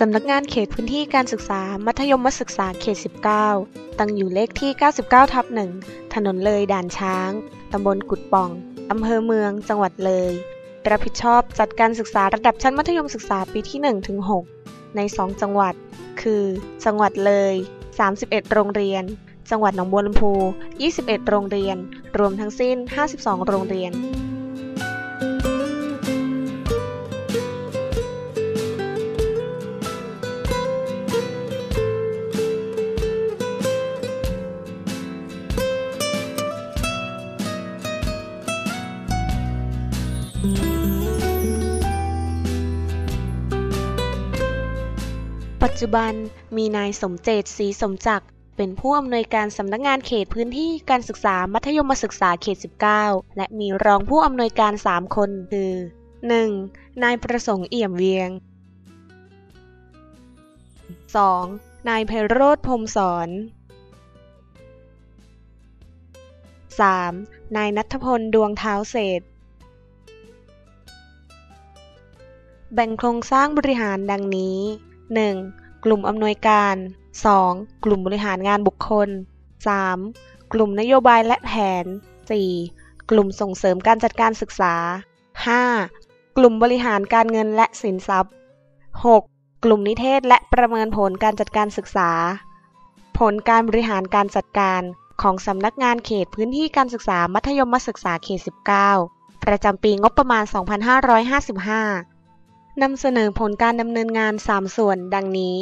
สำนักงานเขตพื้นที่การศึกษา มัธยมศึกษาเขต 19 ตั้งอยู่เลขที่ 99 ทับ1ถนนเลยด่านช้าง ตำบลกุดป่อง อำเภอเมือง จังหวัดเลย รับผิดชอบจัดการศึกษาระดับชั้นมัธยมศึกษาปีที่ 1 ถึง 6 ใน 2 จังหวัด คือ จังหวัดเลย 31 โรงเรียน จังหวัดหนองบัวลำพู 21 โรงเรียน รวมทั้งสิ้น 52 โรงเรียน ปัจจุบันมีนายสมเจตศรีสมจักรเป็นผู้อำนวยการสำนักงานเขตพื้นที่การศึกษามัธยมศึกษาเขต 19 และมีรองผู้อำนวยการ 3 คนคือ 1. นายประสงค์เอี่ยมเวียง 2. นายไพโรธพรมสอน 3. นายนัทพลดวงเท้าเศษ แบ่งโครงสร้างบริหารดังนี้ 1. กลุ่มอำนวยการ 2. กลุ่มบริหารงานบุคคล 3. กลุ่มนโยบายและแผน 4. กลุ่มส่งเสริมการจัดการศึกษา 5. กลุ่มบริหารการเงินและสินทรัพย์ 6. กลุ่มนิเทศและประเมินผลการจัดการศึกษา ผลการบริหารการจัดการของสำนักงานเขตพื้นที่การศึกษามัธยมศึกษาเขต 19 ประจำปีงบประมาณ 2555 นำเสนอผลการดำเนินงาน 3 ส่วนดังนี้